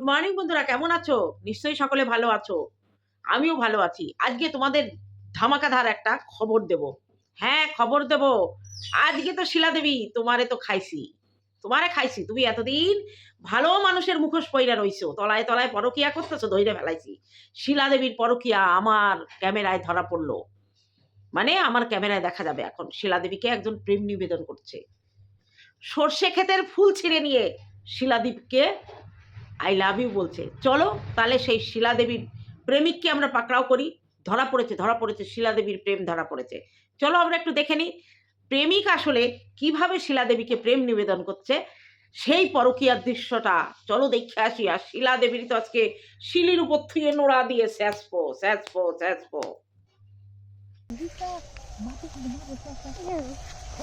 Good morning বন্ধুরা, কেমন আছো? নিশ্চয়ই সকলে ভালো আছো। আমিও ভালো আছি। আজকে তোমাদের ধামাকাধার একটা খবর দেব। হ্যাঁ খবর দেব। আজকে তো শিলা দেবী, তোমারে তো খাইছি। তোমারে খাইছি। তুমি এতদিন ভালো মানুষের মুখোশ পইরা রইছো। তলায় তলায় পরকিয়া করতেছো ধৈর্য ফেলাইছি। শিলা দেবীর পরকিয়া আমার ক্যামেরায় ধরা পড়ল। মানে আমার ক্যামেরায় দেখা যাবে এখন। শিলা দেবীকে একজন প্রেম নিবেদন করছে। সর্ষে ক্ষেতের ফুল ছিঁড়ে নিয়ে শিলাদীপকে আই লাভ ইউ বলছে। চলো, তাহলে সেই শিলাদেবীর প্রেমিককে আমরা পাকড়াও করি। ধরা পড়েছে ধরা পড়েছে শিলাদেবীর প্রেম ধরা পড়েছে। চলো আমরা একটু দেখে নিই, প্রেমিক আসলে কীভাবে শিলাদেবীকে প্রেম নিবেদন করছে, সেই পরকীয়ার দৃশ্যটা। চলো দেখে আসি, আর শিলাদেবীর তো আজকে শিলির উপর থুয়ে নোড়া দিয়ে স্যাসপো স্যাসপো স্যাসপো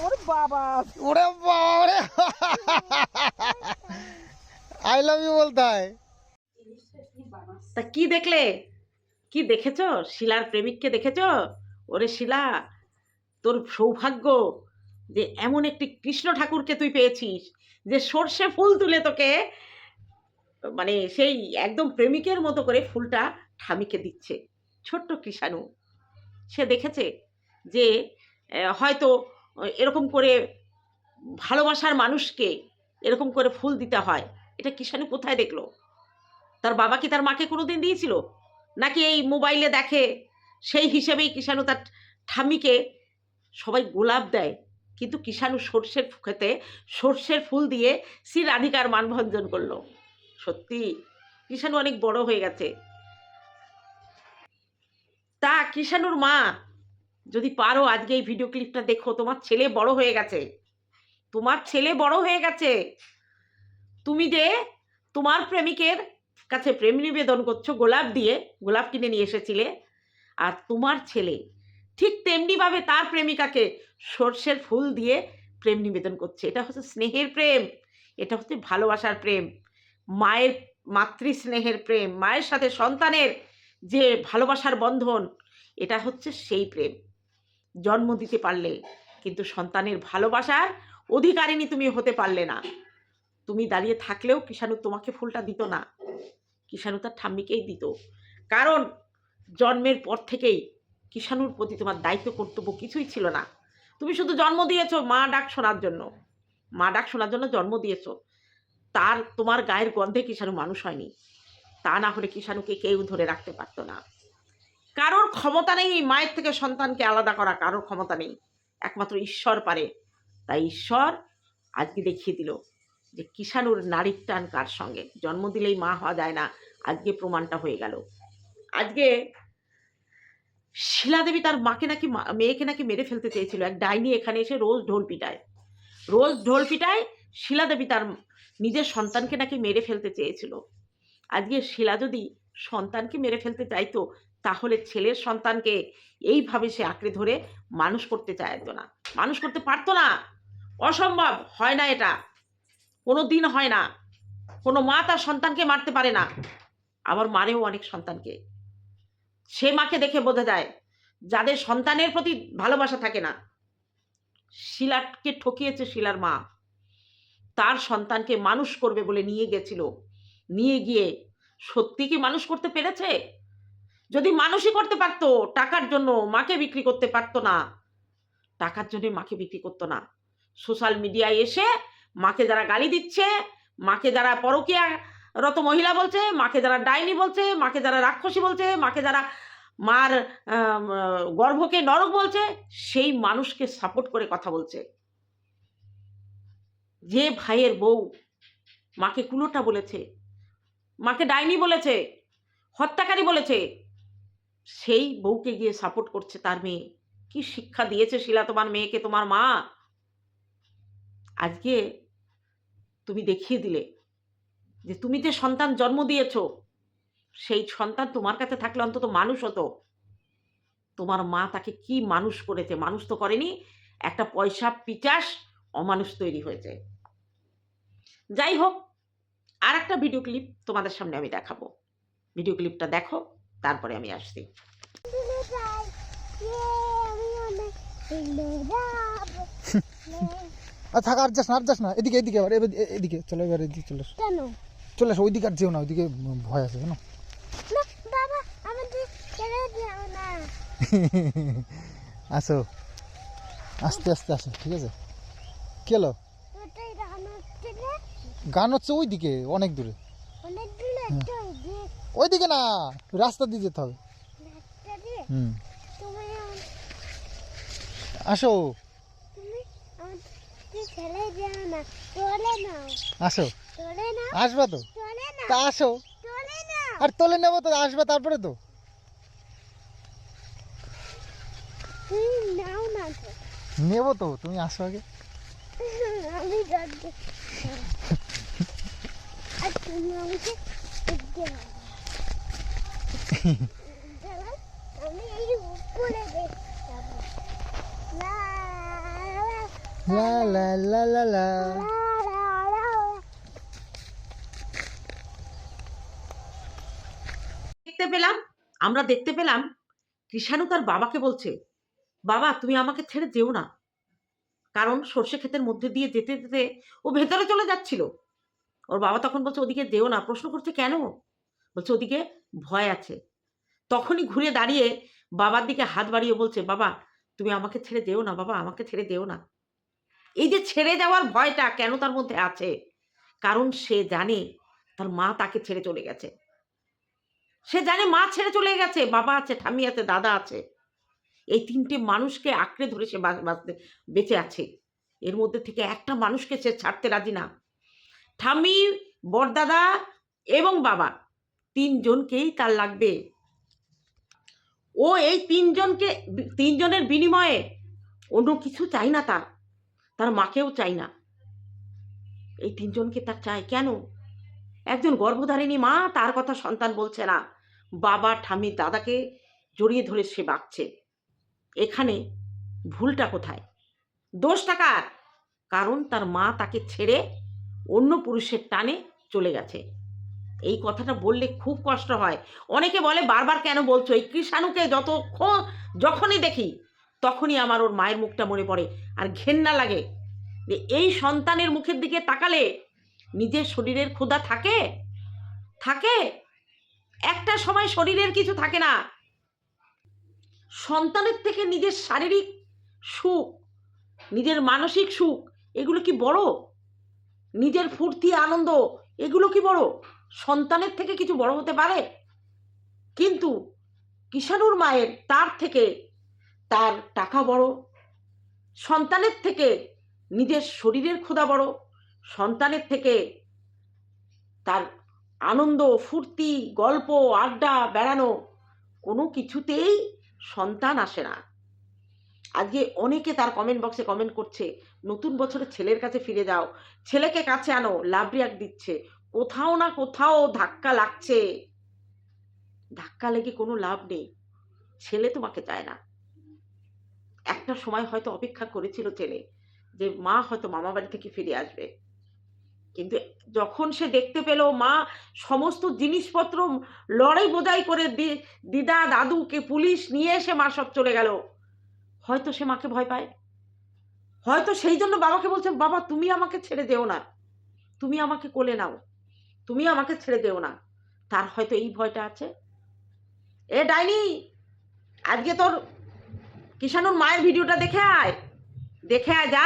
ওরে বাবা ওরে বাবা আই লাভ ইউ বলতে হয়। তা কি দেখলে? কি দেখেছ? শিলার প্রেমিককে দেখেছ? ওরে শিলা, তোর সৌভাগ্য যে এমন একটি কৃষ্ণ ঠাকুরকে তুই পেয়েছিস, যে সর্ষে ফুল তুলে তোকে মানে সেই একদম প্রেমিকের মতো করে ফুলটা ঠামিকে দিচ্ছে। ছোট্ট কৃষাণু, সে দেখেছে যে হয়তো এরকম করে ভালোবাসার মানুষকে এরকম করে ফুল দিতে হয়। এটা কৃষাণু কোথায় দেখল? তার বাবা কি তার মাকে কোনো দিন দিয়েছিল? নাকি এই মোবাইলে দেখে সেই হিসেবেই কিষাণু তার ঠাম্মিকে সবাই গোলাপ দেয়, কিন্তু কিষাণু সর্ষের খেতে সর্ষের ফুল দিয়ে শ্রী রাধিকার মানভঞ্জন করল। সত্যি কিষাণু অনেক বড় হয়ে গেছে। তা কিষাণুর মা, যদি পারো আজকে এই ভিডিও ক্লিপটা দেখো, তোমার ছেলে বড় হয়ে গেছে। তোমার ছেলে বড় হয়ে গেছে। তুমি যে তোমার প্রেমিকের কাছে প্রেম নিবেদন করছ, গোলাপ দিয়ে, গোলাপ কিনে নিয়ে এসেছিলে, আর তোমার ছেলে ঠিক তেমনিভাবে তার প্রেমিকাকে সর্ষের ফুল দিয়ে প্রেম নিবেদন করছে। এটা হচ্ছে স্নেহের প্রেম, এটা হচ্ছে ভালোবাসার প্রেম, মায়ের মাতৃ স্নেহের প্রেম, মায়ের সাথে সন্তানের যে ভালোবাসার বন্ধন, এটা হচ্ছে সেই প্রেম। জন্ম দিতে পারলে কিন্তু সন্তানের ভালোবাসার অধিকারিণী তুমি হতে পারলে না। তুমি দাঁড়িয়ে থাকলেও কিষাণু তোমাকে ফুলটা দিত না। কিষাণু তার ঠাম্মিকেই দিত। কারণ জন্মের পর থেকেই কিষাণুর প্রতি তোমার দায়িত্ব, কর্তব্য কিছুই ছিল না। তুমি শুধু জন্ম দিয়েছ মা ডাক শোনার জন্য। মা ডাক শোনার জন্য জন্ম দিয়েছ। তার, তোমার গায়ের গন্ধে কিষাণু মানুষ হয়নি। তা না হলে কিষাণুকে কেউ ধরে রাখতে পারতো না। কারোর ক্ষমতা নেই মায়ের থেকে সন্তানকে আলাদা করা, কারোর ক্ষমতা নেই। একমাত্র ঈশ্বর পারে। তাই ঈশ্বর আজকে দেখিয়ে দিল যে কিষাণুর নারীর টান কার সঙ্গে? জন্ম দিলেই মা হওয়া যায় না। আজকে প্রমাণটা হয়ে গেল। আজকে শিলাদেবী তার মাকে নাকি মেয়েকে নাকি মেরে ফেলতে চেয়েছিল। এক ডাইনি এখানে এসে রোজ ঢোল পিটায়। রোজ ঢোল পিটায় শিলাদেবী তার নিজের সন্তানকে নাকি মেরে ফেলতে চেয়েছিল। আজকে শিলা যদি সন্তানকে মেরে ফেলতে চাইতো, তাহলে ছেলের সন্তানকে এইভাবে সে আঁকড়ে ধরে মানুষ করতে চাইতো না। মানুষ করতে পারতো না। অসম্ভব। হয় না এটা। কোনো দিন হয় না। কোনো মা তার সন্তানকে মারতে পারে না। আবার মারেও অনেক সন্তানকে। সে মাকে দেখে বোঝা যায়, যাদের সন্তানের প্রতি ভালোবাসা থাকে না, শিলাকে ঠকিয়েছে শিলার মা। তার সন্তানকে মানুষ করবে বলে নিয়ে গেছিল। নিয়ে গিয়ে সত্যি কি মানুষ করতে পেরেছে? যদি মানুষই করতে পারতো, টাকার জন্য মাকে বিক্রি করতে পারতো না। টাকার জন্য মাকে বিক্রি করতো না। সোশ্যাল মিডিয়ায় এসে মাকে যারা গালি দিচ্ছে, মাকে যারা পরকীয়া রত মহিলা বলছে, মাকে যারা ডাইনি বলছে, মাকে যারা রাক্ষসী বলছে, মাকে যারা মার গর্ভকে নরক বলছে, সেই মানুষকে সাপোর্ট করে কথা বলছে। যে ভাইয়ের বউ মাকে কুলোটা বলেছে, মাকে ডাইনি বলেছে, হত্যাকারী বলেছে, সেই বউকে গিয়ে সাপোর্ট করছে তার মেয়ে। কি শিক্ষা দিয়েছে শিলা তোমার মেয়েকে তোমার মা? আজকে তুমি দেখিয়ে দিলে যে তুমি যে সন্তান জন্ম দিয়েছ সেই সন্তান তোমার কাছে থাকলে অন্তত মানুষ হতো। তোমার মা তাকে কি মানুষ করেছে? মানুষ তো করেনি একটা পয়সা পিচাস অমানুষ তৈরি হয়েছে। যাই হোক আর একটা ভিডিও ক্লিপ তোমাদের সামনে আমি দেখাবো। ভিডিও ক্লিপটা দেখো তারপরে আমি আসছি। থাকা আর যাস না আর যাস না। এদিকে এদিকে এবার এবার এদিকে চলো এবার এদিকে চলো কেন? চলে আসো ওইদিকে আর যেও না ওইদিকে ভয় আছে জানো? না বাবা আমাদের ছেড়ে দাও না। আসো। আস্তে আস্তে আসো ঠিক আছে? কি হলো? গান হচ্ছে ওইদিকে অনেক দূরে। অনেক দূরে ওইদিকে। না রাস্তা দিয়ে যেতে হবে। হুম। আসো তুমি আমাদের ছেড়ে দাও না তোলে নাও আসো। আসবা তো? তা আসো। আর তোলে নেব তো আসবে তারপরে তো। তুমি নাও না তো। নেব তো তুমি আসো আগে। আমি La la la la la. দেখতে পেলাম, আমরা দেখতে পেলাম, কৃষাণু তার বাবাকে বলছে, বাবা, তুমি আমাকে ছেড়ে যেও না। কারণ সর্ষে ক্ষেতের মধ্যে দিয়ে যেতে যেতে ও ভেতরে চলে যাচ্ছিল। ওর বাবা তখন বলছে, ওদিকে দেও না। প্রশ্ন করছে, কেন? বলছে, ওদিকে ভয় আছে। তখনই ঘুরে দাঁড়িয়ে বাবার দিকে হাত বাড়িয়ে বলছে, বাবা, তুমি আমাকে ছেড়ে দেও না, বাবা, আমাকে ছেড়ে দেও না। এই যে ছেড়ে যাওয়ার ভয়টা কেন তার মধ্যে আছে? কারণ সে জানে তার মা তাকে ছেড়ে চলে গেছে। সে জানে মা ছেড়ে চলে গেছে, বাবা আছে, ঠাম্মি আছে, দাদা আছে। এই তিনটে মানুষকে আঁকড়ে ধরে সে বাঁচতে, বেঁচে আছে। এর মধ্যে থেকে একটা মানুষকে সে ছাড়তে রাজি না। ঠাম্মি, বরদাদা এবং বাবা তিনজনকেই তার লাগবে। ও এই তিনজনকে, তিনজনের বিনিময়ে অন্য কিছু চাই না তার। তার মাকেও চাই না। এই তিনজনকে তার চাই কেন? একজন গর্ভধারিণী মা, তার কথা সন্তান বলছে না। বাবা ঠাম্মি দাদাকে জড়িয়ে ধরে সে বাঁচছে এখানে ভুলটা কোথায়? দোষটা কার? কারণ তার মা তাকে ছেড়ে অন্য পুরুষের টানে চলে গেছে। এই কথাটা বললে খুব কষ্ট হয়। অনেকে বলে, বারবার কেন বলছো? এই কৃষাণুকে যতক্ষণ, যখনই দেখি তখনই আমার ওর মায়ের মুখটা মনে পড়ে আর ঘেন্না লাগে যে এই সন্তানের মুখের দিকে তাকালে নিজের শরীরের ক্ষুধা থাকে? থাকে? একটা সময় শরীরের কিছু থাকে না। সন্তানের থেকে নিজের শারীরিক সুখ, নিজের মানসিক সুখ, এগুলো কি বড়? নিজের ফুর্তি, আনন্দ, এগুলো কি বড়? সন্তানের থেকে কিছু বড় হতে পারে? কিন্তু কিষাণুর মায়ের তার থেকে তার টাকা বড়, সন্তানের থেকে নিজের শরীরের ক্ষুধা বড়, সন্তানের থেকে তার আনন্দ, ফুর্তি, গল্প, আড্ডা, বেড়ানো কোনো কিছুতেই সন্তান আসে না। আজকে অনেকে তার কমেন্ট বক্সে কমেন্ট করছে, নতুন বছরে ছেলের কাছে ফিরে যাও, ছেলেকে কাছে আনো লাভ রিয়াক দিচ্ছে, কোথাও না কোথাও ধাক্কা লাগছে। ধাক্কা লেগে কোনো লাভ নেই। ছেলে তোমাকে চায় না। একটা সময় হয়তো অপেক্ষা করেছিল ছেলে যে মা হয়তো মামা বাড়ি থেকে ফিরে আসবে। কিন্তু যখন সে দেখতে পেল মা সমস্ত জিনিসপত্র লড়াই বোঝাই করে দিদা, দাদুকে পুলিশ নিয়ে এসে মা সব চলে গেল। হয়তো সে মাকে ভয় পায়। হয়তো সেই জন্য বাবাকে বলছে, বাবা, তুমি আমাকে ছেড়ে দেও না। তুমি আমাকে কোলে নাও। তুমি আমাকে ছেড়ে দেও না। তার হয়তো এই ভয়টা আছে। এ ডাইনি, আজকে তোর কিষানুর মায়ের ভিডিওটা দেখে আয়। দেখে আয় যা।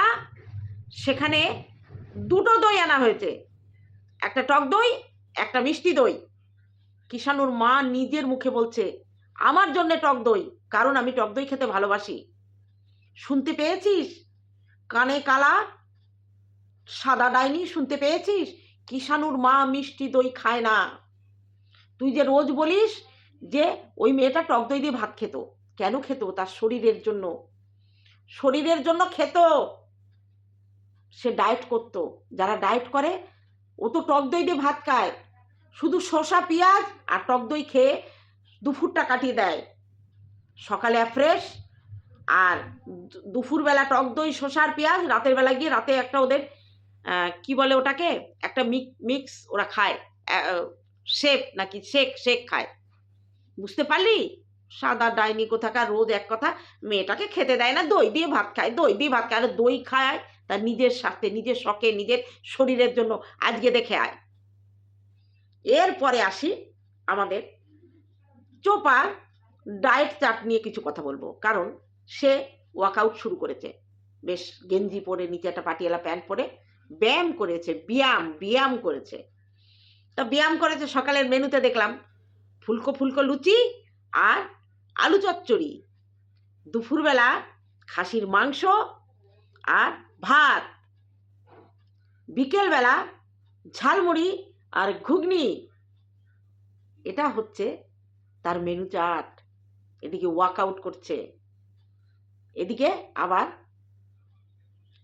সেখানে দুটো দই আনা হয়েছে। একটা টক দই, একটা মিষ্টি দই। কিষানুর মা নিজের মুখে বলছে, আমার জন্যে টক দই, কারণ আমি টক দই খেতে ভালোবাসি। শুনতে পেয়েছিস? কানে কালা, সাদা ডাইনি, শুনতে পেয়েছিস? কিষানুর মা মিষ্টি দই খায় না। তুই যে রোজ বলিস যে ওই মেয়েটা টক দই দিয়ে ভাত খেত। কেন খেত? তার শরীরের জন্য। শরীরের জন্য খেত। সে ডায়েট করত। যারা ডায়েট করে, ও তো টক দই দিয়ে ভাত খায়। শুধু শসা, পেঁয়াজ আর টক দই খেয়ে দুপুরটা কাটিয়ে দেয়। সকালে ফ্রেশ আর দুপুরবেলা টক দই শসার পেঁয়াজ, রাতের বেলা গিয়ে রাতে একটা ওদের কি বলে ওটাকে? একটা মিক মিক্স ওরা খায়। শেক নাকি শেক শেক খায়। বুঝতে পারলি? সাদা ডাইনি কোথাকার রোজ এক কথা, মেয়েটাকে খেতে দেয় না, দই দিয়ে ভাত খায়, দই দিয়ে ভাত খায়, আর দই খায় তার নিজের স্বার্থে, নিজের শখে, নিজের শরীরের জন্য আজকে দেখে আয়। এরপরে আসি আমাদের চোপার ডায়েট চার্ট নিয়ে কিছু কথা বলব, কারণ সে ওয়ার্কআউট শুরু করেছে। বেশ গেঞ্জি পরে, নিচে একটা পাটিয়ালা প্যান্ট পরে, ব্যায়াম করেছে, ব্যায়াম ব্যায়াম করেছে। তা ব্যায়াম করেছে, সকালের মেনুতে দেখলাম, ফুলকো ফুলকো লুচি আর আলু চচ্চড়ি। দুপুরবেলা খাসির মাংস আর ভাত। বিকেলবেলা ঝালমুড়ি আর ঘুগনি। এটা হচ্ছে তার মেনু চার্ট এদিকে ওয়ার্কআউট করছে। এদিকে আবার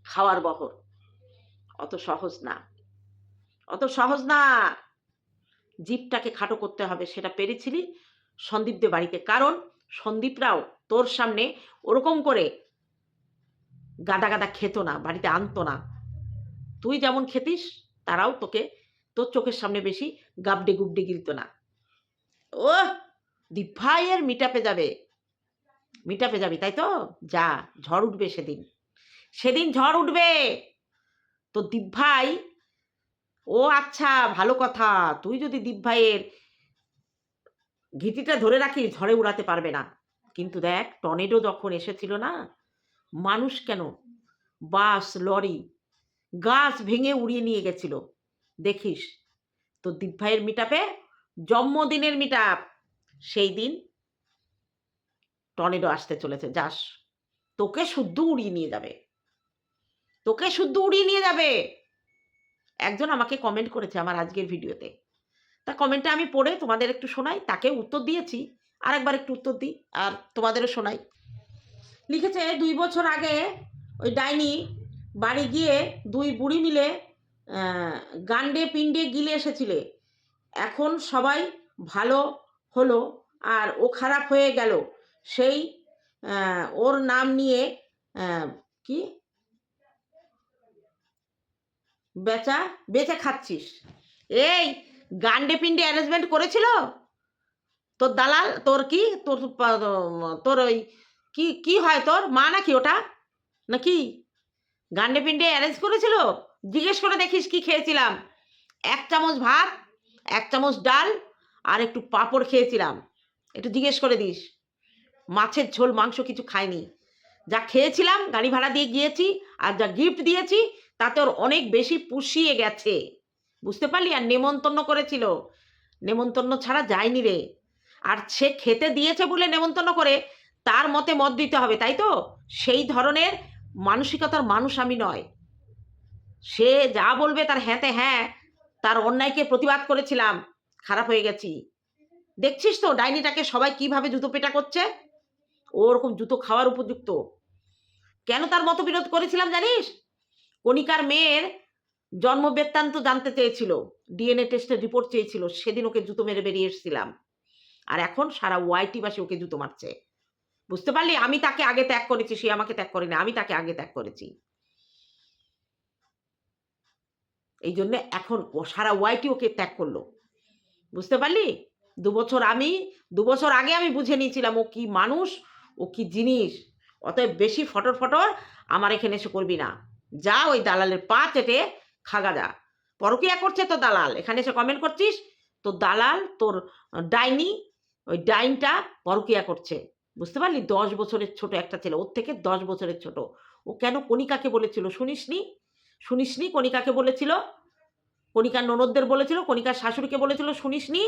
খাওয়ার বহর। অত সহজ না। অত সহজ না। জিপটাকে খাটো করতে হবে, সেটা পেরেছিলি সন্দীপদের বাড়িতে। কারণ সন্দীপরাও তোর সামনে ওরকম করে গাদা গাদা খেত না, বাড়িতে আনতো না। তুই যেমন খেতিস, তারাও তোকে, তোর চোখের সামনে বেশি গাবডে গুবডে গিলত না। ও দিভাইয়ের মিটাপে যাবে। মিটাপে যাবি, তাই তো? যা, ঝড় উঠবে সেদিন। সেদিন ঝড় উঠবে। তো দিভাই ও আচ্ছা ভালো কথা। তুই যদি দিভাইয়ের ঘিটিটা ধরে রাখিস ঝড়ে উড়াতে পারবে না। কিন্তু দেখ, টর্নেডো যখন এসেছিল না, মানুষ কেন? বাস, লরি, গাছ ভেঙে উড়িয়ে নিয়ে গেছিল। দেখিস, তো দিভাইয়ের মিটাপে জন্মদিনের মিটাপ সেই দিন টর্নেডো আসতে চলেছে। যাস, তোকে শুদ্ধ উড়িয়ে নিয়ে যাবে। তোকে শুদ্ধ উড়িয়ে নিয়ে যাবে। একজন আমাকে কমেন্ট করেছে আমার আজকের ভিডিওতে তা কমেন্টটা আমি পড়ে তোমাদের একটু শোনাই তাকে উত্তর দিয়েছি আর একবার একটু উত্তর দিই, আর তোমাদেরও শোনাই। লিখেছে, দুই বছর আগে ওই ডাইনি বাড়ি গিয়ে দুই বুড়ি মিলে গান্ডে পিণ্ডে গিলে এসেছিলে। এখন সবাই ভালো হলো, আর ও খারাপ হয়ে গেল। সেই ওর নাম নিয়ে কি? বেচা, বেচে খাচ্ছিস। এই গান্ডে পিন্ডে অ্যারেঞ্জমেন্ট করেছিল? তোর দালাল, তোর কি? তোর তোর ওই কি কি হয় তোর? মা নাকি ওটা? নাকি? গান্ডে পিন্ডে অ্যারেঞ্জ করেছিল? জিজ্ঞেস করে দেখিস কি খেয়েছিলাম। এক চামচ ভাত, এক চামচ ডাল আর একটু পাঁপড় খেয়েছিলাম। একটু জিজ্ঞেস করে দিস। মাছের ঝোল, মাংস কিছু খাইনি। যা খেয়েছিলাম, গাড়ি ভাড়া দিয়ে গিয়েছি আর যা গিফট দিয়েছি, তাতে ওর অনেক বেশি পুষিয়ে গেছে। বুঝতে পারলি? আর নেমন্তন্ন করেছিল। নেমন্তন্ন ছাড়া যায়নি রে। আর সে খেতে দিয়েছে বলে নেমন্তন্ন করে, তার মতে মত দিতে হবে, তাই তো? সেই ধরনের মানসিকতার মানুষ আমি নয়। সে যা বলবে তার হ্যাঁতে হ্যাঁ তার অন্যায়কে প্রতিবাদ করেছিলাম। খারাপ হয়ে গেছি। দেখছিস তো ডাইনিটাকে সবাই কীভাবে জুতো পেটা করছে? ওরকম জুতো খাওয়ার উপযুক্ত। কেন তার মত বিরোধ করেছিলাম জানিস? কণিকার মেয়ের জন্ম বৃত্তান্ত জানতে চেয়েছিল ডিএনএ টেস্টের রিপোর্ট চেয়েছিল, সেদিন ওকে জুতো মেরে বেরিয়ে এসেছিলাম। আর এখন সারা ওয়াইটি বাসে ওকে জুতো মারছে। বুঝতে পারলি? আমি তাকে আগে ত্যাগ করেছি, সে আমাকে ত্যাগ করেনি, আমি তাকে আগে ত্যাগ করেছি। এই জন্য এখন সারা ওয়াইটি ওকে ত্যাগ করল। বুঝতে পারলি? দু বছর আমি, দু বছর আগে আমি বুঝে নিয়েছিলাম, ও কি মানুষ, ও কি জিনিস। অতএব বেশি ফটর ফটর আমার এখানে এসে করবি না। যা ওই দালালের পা চেটে খাগা যা পরকিয়া করছে তো দালাল। এখানে এসে কমেন্ট করছিস? তো দালাল, তোর ডাইনি, ওই ডাইনটা পরকিয়া করছে। বুঝতে পারলি? দশ বছরের ছোট একটা ছেলে। ওর থেকে দশ বছরের ছোট। ও কেন কণিকাকে বলেছিল শুনিসনি? শুনিসনি কণিকাকে বলেছিল? কণিকার ননদদের বলেছিল? কণিকার শাশুড়িকে বলেছিল? শুনিসনি?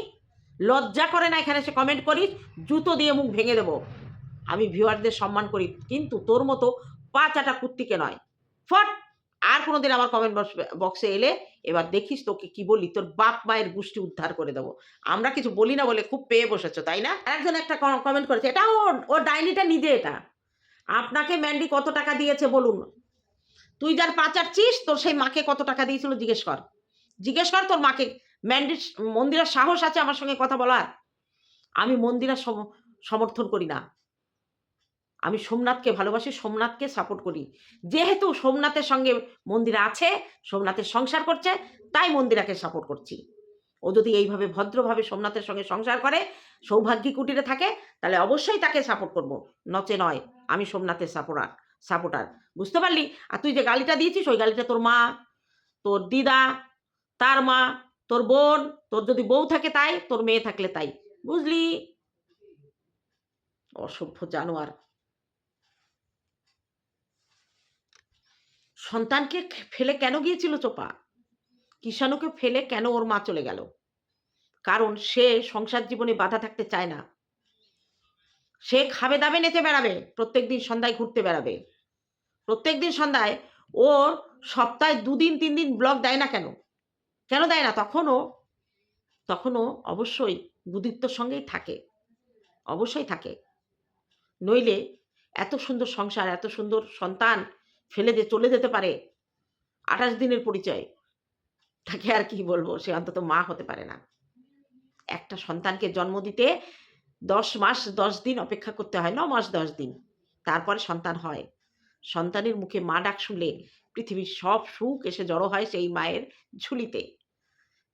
লজ্জা করে না এখানে সে কমেন্ট করিস? জুতো দিয়ে মুখ ভেঙে দেবো। আমি ভিউয়ারদের সম্মান করি। কিন্তু তোর মতো পাঁচাটা কুত্তিকে নয়। ফট! আর কোনোদিন আমার কমেন্ট বক্স বক্সে এলে এবার দেখিস তোকে কি বলি, তোর বাপ মায়ের গোষ্ঠী উদ্ধার করে দেবো। আমরা কিছু বলি না বলে খুব পেয়ে বসেছো, তাই না? একজন একটা কমেন্ট করেছে, এটা ওর ও ডাইনিটা নিজে এটা। আপনাকে ম্যান্ডি কত টাকা দিয়েছে বলুন? তুই যার পাচারছিস তোর সেই মাকে কত টাকা দিয়েছিল জিজ্ঞেস কর। জিজ্ঞেস কর তোর মাকে ম্যান্ডির মন্দিরের সাহস আছে আমার সঙ্গে কথা বলার? আমি মন্দিরের সম- সমর্থন করি না। আমি সোমনাথকে ভালোবাসি, সোমনাথকে সাপোর্ট করি। যেহেতু সোমনাথের সঙ্গে মন্দিরা আছে, সোমনাথের সংসার করছে, তাই মন্দিরাকে সাপোর্ট করছি। ও যদি এইভাবে ভদ্রভাবে সোমনাথের সঙ্গে সংসার করে, সৌভাগ্যী কুটিরে থাকে, তাহলে অবশ্যই তাকে সাপোর্ট করব। নচে নয়, আমি সোমনাথের সাপোর্টার সাপোর্টার বুঝতে পারলি? আর তুই যে গালিটা দিয়েছিস, ওই গালিটা তোর মা, তোর দিদা, তার মা, তোর বোন, তোর যদি বউ থাকে তাই, তোর মেয়ে থাকলে তাই। বুঝলি? অসভ্য জানোয়ার। সন্তানকে ফেলে কেন গিয়েছিল চোপা? কিষাণুকে ফেলে কেন ওর মা চলে গেল? কারণ সে সংসার জীবনে বাধা থাকতে চায় না। সে খাবে দাবে নেচে বেড়াবে, প্রত্যেক দিন সন্ধ্যায় ঘুরতে বেড়াবে। প্রত্যেক দিন সন্ধ্যায় ও সপ্তাহে দুদিন তিন দিন ব্লগ দেয় না কেন? কেন দেয় না? তখনও তখনও অবশ্যই বুদিত্বর সঙ্গেই থাকে। অবশ্যই থাকে। নইলে এত সুন্দর সংসার, এত সুন্দর সন্তান ফেলে দিয়ে চলে যেতে পারে। আঠাশ দিনের পরিচয়। তাকে আর কি বলব? সে অন্তত মা হতে পারে না। একটা সন্তানকে জন্ম দিতে দশ মাস, দশ দিন অপেক্ষা করতে হয়, ন মাস, দশ দিন। তারপরে সন্তান হয়। সন্তানের মুখে মা ডাক শুনলে পৃথিবীর সব সুখ এসে জড়ো হয় সেই মায়ের ঝুলিতে।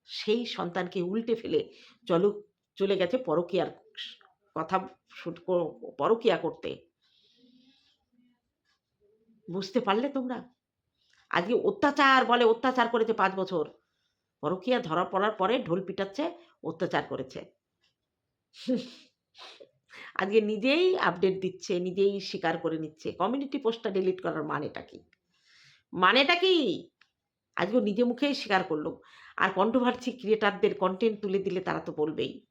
সেই সন্তানকে উল্টে ফেলে চলো চলে গেছে পরকিয়ার কথা পরকিয়া করতে। বুঝতে পারলে তোমরা। আজকে অত্যাচার বলে, অত্যাচার করেছে পাঁচ বছর। পরকিয়া ধরা পড়ার পরে ঢোল পিটাচ্ছে, অত্যাচার করেছে। আজকে নিজেই আপডেট দিচ্ছে, নিজেই স্বীকার করে নিচ্ছে। কমিউনিটি পোস্টটা ডিলিট করার মানেটা কি? মানেটা কি? আজকে নিজে মুখেই স্বীকার করল। আর কন্ট্রোভার্সি ক্রিয়েটারদের কন্টেন্ট তুলে দিলে তারা তো বলবেই।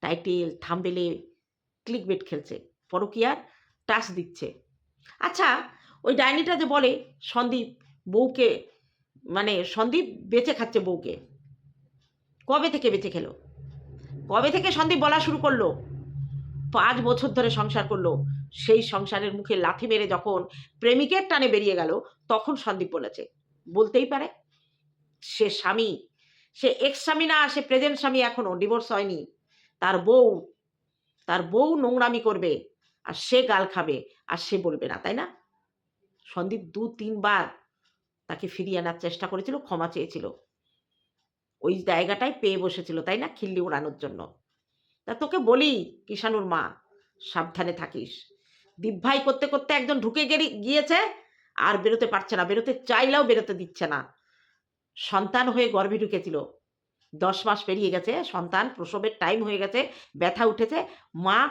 টাইটেল থাম্বেলে ক্লিক বেট খেলছে। পরকিয়ার টাচ দিচ্ছে। আচ্ছা ওই ডাইনিটা যে বলে, সন্দীপ বউকে মানে সন্দীপ বেঁচে খাচ্ছে বউকে। কবে থেকে বেঁচে খেলো? কবে থেকে সন্দীপ বলা শুরু করল? পাঁচ বছর ধরে সংসার করল। সেই সংসারের মুখে লাথি মেরে যখন প্রেমিকের টানে বেরিয়ে গেল, তখন সন্দীপ বলেছে, বলতেই পারে, সে স্বামী, সে এক্স স্বামী না, সে প্রেজেন্ট স্বামী এখনও ডিভোর্স হয়নি। তার বউ তার বউ নোংরামি করবে, আর সে গাল খাবে, আর সে বলবে না, তাই না? সন্দীপ দু তিনবার তাকে ফিরিয়ে আনার চেষ্টা করেছিল, ক্ষমা চেয়েছিল। ওই জায়গাটায় পেয়ে বসেছিল, তাই না? খিল্লি উড়ানোর জন্য। তা তোকে বলি, কিষাণুর মা, সাবধানে থাকিস। দিব্যাই করতে করতে একজন ঢুকে গেলি গিয়েছে আর বেরোতে পারছে না। বেরোতে চাইলেও বেরোতে দিচ্ছে না। সন্তান হয়ে গর্ভে ঢুকেছিল। দশ মাস পেরিয়ে গেছে। সন্তান, প্রসবের টাইম হয়ে গেছে। ব্যথা উঠেছে। মা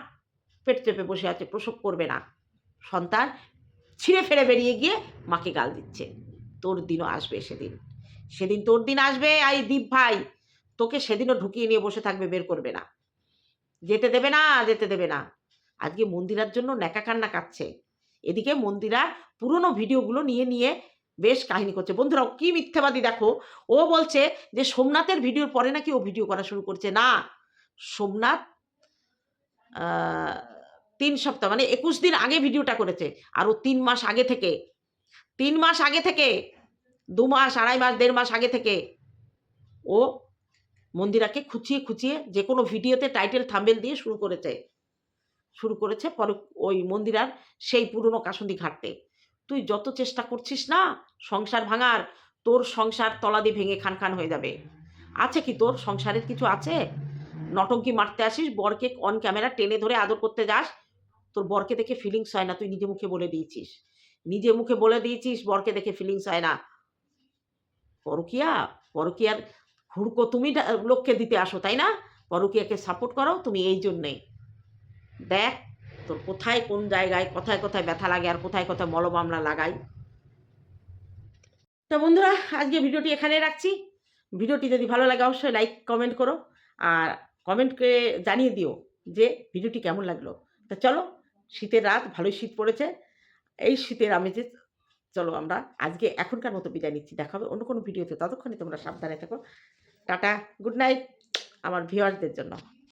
পেট চেপে বসে আছে, প্রসব করবে না। সন্তান ছিঁড়ে ফেড়ে বেরিয়ে গিয়ে মাকে গাল দিচ্ছে। তোর দিনও আসবে সেদিন। সেদিন তোর দিন আসবে, আই দীপ ভাই। তোকে সেদিনও ঢুকিয়ে নিয়ে বসে থাকবে, বের করবে না। যেতে দেবে না, যেতে দেবে না। আজকে মন্দিরার জন্য ন্যাকা কান্না কাচ্ছে এদিকে মন্দিরা পুরনো ভিডিওগুলো নিয়ে নিয়ে বেশ কাহিনী করছে। বন্ধুরা কি মিথ্যাবাদী দেখো? ও বলছে যে সোমনাথের ভিডিওর পরে নাকি ও ভিডিও করা শুরু করছে। না, সোমনাথ তিন সপ্তাহ মানে একুশ দিন আগে ভিডিওটা করেছে। আর ও তিন মাস আগে থেকে। তিন মাস আগে থেকে। দু মাস, আড়াই মাস, দেড় মাস আগে থেকে। ও মন্দিরাকে খুঁচিয়ে খুঁচিয়ে যে কোনো ভিডিওতে টাইটেল থাম্বেল দিয়ে শুরু করেছে। শুরু করেছে পরে ওই মন্দিরার সেই পুরনো কাসন্দি ঘাটতে। তুই যত চেষ্টা করছিস না, সংসার ভাঙার, তোর সংসার তলাদি ভেঙে খান খান হয়ে যাবে। আছে কি তোর? সংসারের কিছু আছে? নটঙ্কি মারতে আসিস, বরকে অন ক্যামেরা টেনে ধরে আদর করতে যাস তোর বরকে দেখে ফিলিংস হয় না, তুই নিজে মুখে বলে দিয়েছিস। নিজে মুখে বলে দিয়েছিস, বরকে দেখে ফিলিংস হয় না। পরকিয়া, পরকিয়ার হুড়কো তুমি লোককে দিতে আসো, তাই না? পরকিয়াকে সাপোর্ট করো, তুমি এই জন্যেই দেখ, তোর কোথায় কোন জায়গায়, কোথায় কোথায় ব্যথা লাগে আর কোথায় কোথায় মলম আমরা লাগাই। তো বন্ধুরা, আজকে ভিডিওটি এখানে রাখছি। ভিডিওটি যদি ভালো লাগে, অবশ্যই লাইক কমেন্ট করো। আর কমেন্টকে জানিয়ে দিও যে ভিডিওটি কেমন লাগল। তা চলো শীতের রাত, ভালোই শীত পড়েছে। এই শীতের আমেজে চলো আমরা আজকে এখনকার মতো বিদায় নিচ্ছি। দেখা হবে অন্য কোনো ভিডিওতে। ততক্ষণে তোমরা সাবধানে থাকো। টাটা, গুড নাইট আমার ভিউয়ার্সদের জন্য।